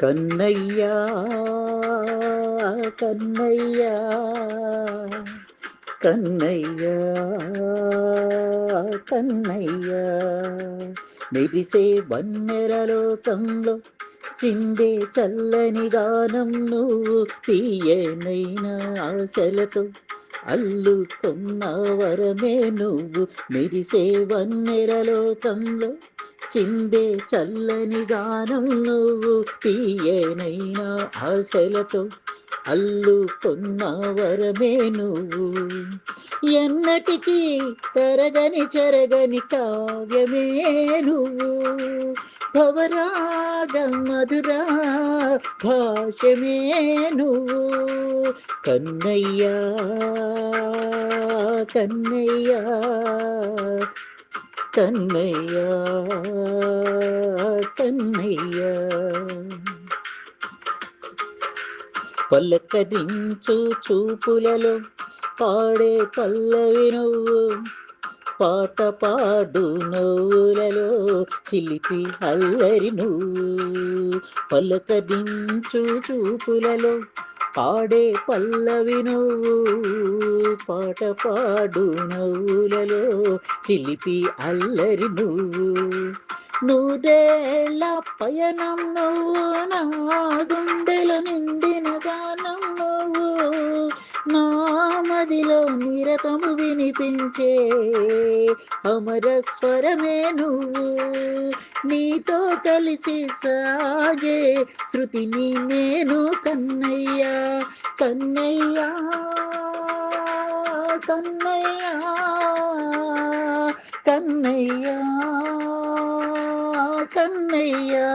కన్నయ్యా కన్నయ్యా కన్నయ్యా కన్నయ్యా. మెరిసే వన్నెరలోకంలో చిందే చల్లని గానం నువ్వు తీయనైన ఆశలతో అల్లుకున్న వరమే నువ్వు. మెరిసే వన్నెరలోకంలో చిందే చల్లని గానం నువ్వు తీయనైన ఆశలతో అల్లుకున్న వరమే నువ్వు. ఎన్నటికీ తరగని చెరగని కావ్యమే నువ్వు. భవరాగం మధురా భాషమే నువ్వు. కన్నయ్యా కన్నయ్యా కన్నయ్యా కన్నయ్యా పలకరించు చూపులలో పాడే పల్లవి నువ్వు పాట పాడు నవ్వులలో చిలిపి అల్లరి నువ్వు పలకరించు చూపులలో పాడే పల్లవి నువ్వు పాట పాడు నవ్వులలో చిలిపి అల్లరి నువ్వు. నూరేళ్ళ పయనం నువ్వు నా గుండెలో నిండిన గానం నువ్వు. నా మదిలో నిరతము వినిపించే అమర స్వరమే నువ్వు. నీతో కలిసి సాగే శృతిని నేను కన్నయ్యా కన్నయ్యా. కన్నయ్యా కన్నయ్యా కన్నయ్యా